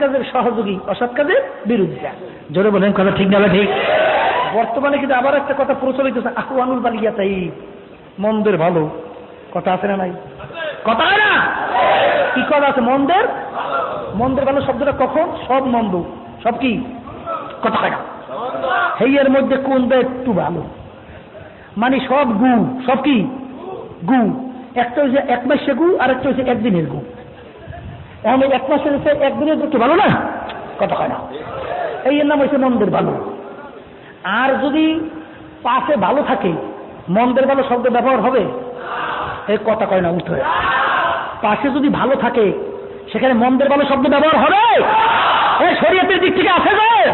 কাজের সহযোগী, অসৎ কাজের বিরোধিতা জোরে বলেন, কথা ঠিক না ঠিক? বর্তমানে কিন্তু আবার একটা কথা প্রচলিত আহ্বানুল বালিয়া তাই মন্দের ভালো। কথা আছে না নাই? কথা হয় না? কি কথা আছে? মন্দের? মন্দের ভালো শব্দটা কখন? সব মন্দ। সব কি? কথা হয় না। হেইয়ের মধ্যে কোনটা একটু ভালো। মানে সব গু। সব কি? গু। একটা হচ্ছে এক মাসে গু আর একটা হচ্ছে একদিনের গু। এই এক মাসের হচ্ছে একদিনের একটু ভালো না? কথা হয় না। এই এর নাম হচ্ছে মন্দের ভালো। আর যদি পাশে ভালো থাকে, মন্দের ভালো শব্দ ব্যবহার হবে? এই কথা কয় না, উঠে। পাশে যদি ভালো থাকে, সেখানে মন্দের ভালো শব্দ ব্যবহার হবে? এই শরীয়তের দিক থেকে আছে গো।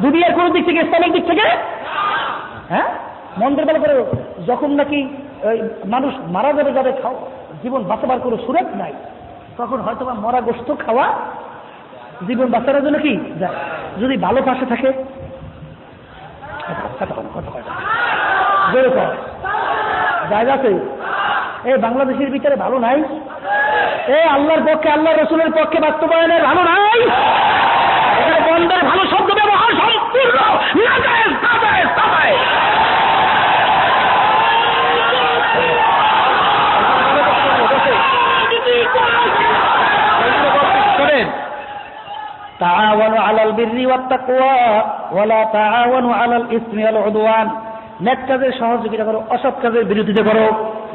দুনিয়ার কোন দিক থেকে, ইসলামের দিক থেকে? হ্যাঁ? মন্দের ভালো করে যখন নাকি মানুষ মারা যাবে যাবে জীবন বাঁচাবার কোনো সুরেত নাই। তখন হয়তো বা মরা গোস্ত খাওয়া জীবন বাঁচানোর জন্য কি? যায় যদি ভালো পাশে থাকে। কর। জায়গা আছে? এই বাংলাদেশের ভিতরে ভালো নাই? এ আল্লাহর পক্ষে আল্লাহ রসুলের পক্ষে বাস্তবায়নের ভালো নাই এখানে বন্ধের ভালো শব্দ ব্যবহার সম্পূর্ণ নাজায়েজ, নাজায়েজ, নাজায়েজ। শোনেন تعاونوا على البر والتقوى ولا تعاونوا على الاثم والعدوان নেক কাজের সহযোগিতা করো অসৎ কাজের বিরোধিতা করো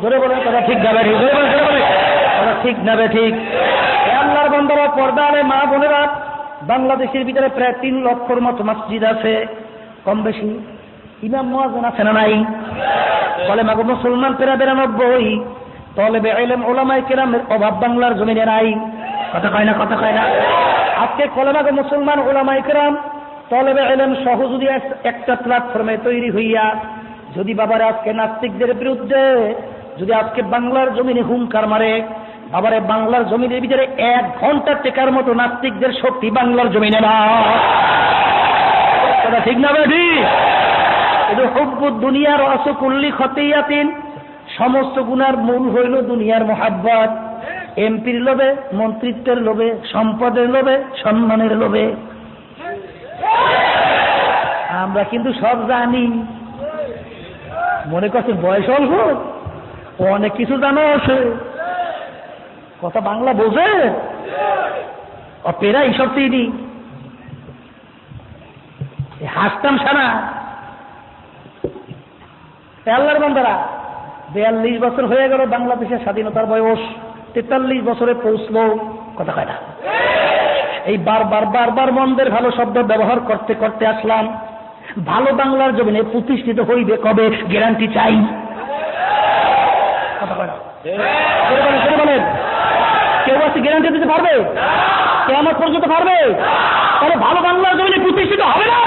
জোরে বলেন কথা ঠিক না ঠিক জোরে বলেন জোরে বলেন কথা ঠিক না ঠিক এ আল্লাহর বন্দর পর্দা আলে মা বোনেরা বাংলাদেশের ভিতরে প্রায় তিন লক্ষর মতো মসজিদ আছে কম বেশি ইমাম মহাজন আছে না নাই বলে মাগো মুসলমান পেরা বিরানব্বই তলেবে এলেম ওলামাই কেরামের অভাব বাংলার জমিনে নাই কথা কয় না কথা কয় না আজকে কলেমাকে মুসলমান ওলামাই কেরাম, তলেবে এলেম সহ যদি একটা প্ল্যাটফর্মে তৈরি হইয়া, যদি বাবার আজকে নাস্তিকদের বিরুদ্ধে, যদি আজকে বাংলার জমিনে হুঙ্কার মারে, বাবারে বাংলার জমিনের ভিতরে এক ঘণ্টা টেকার মতো নাস্তিকদের শক্তি বাংলার জমিনে না। ঠিক না বেঠি? কিন্তু হব্বুদ দুনিয়ার অসকুল্লি খতিয়াতিন, সমস্ত গুনার মূল হইল দুনিয়ার মোহাব্বত। এমপির লোভে, মন্ত্রিত্বের লোভে, সম্পদের লোভে, সম্মানের লোভে। আমরা কিন্তু সব জানি। মনে করছে বয়স অল্প? অনেক কিছু জানা আছে। কথা বাংলা বোঝে? অপেরা এইসব এই হাসতাম সারা। আল্লাহর বান্দারা, বিয়াল্লিশ বছর হয়ে গেল বাংলাদেশের স্বাধীনতার বয়স। তেতাল্লিশ বছরে পৌঁছলো কথা কয় না? এই বারবার বারবার মন্দের ভালো শব্দ ব্যবহার করতে করতে আসলাম। ভালো বাংলার জমিনে প্রতিষ্ঠিত হইবে কবে গ্যারান্টি চাই। বলেন। কেউ আছে গ্যারান্টি দিতে পারবে? কেমন পর্যন্ত পারবে? তাহলে ভালো বাংলার জমিনে প্রতিষ্ঠিত হবে না।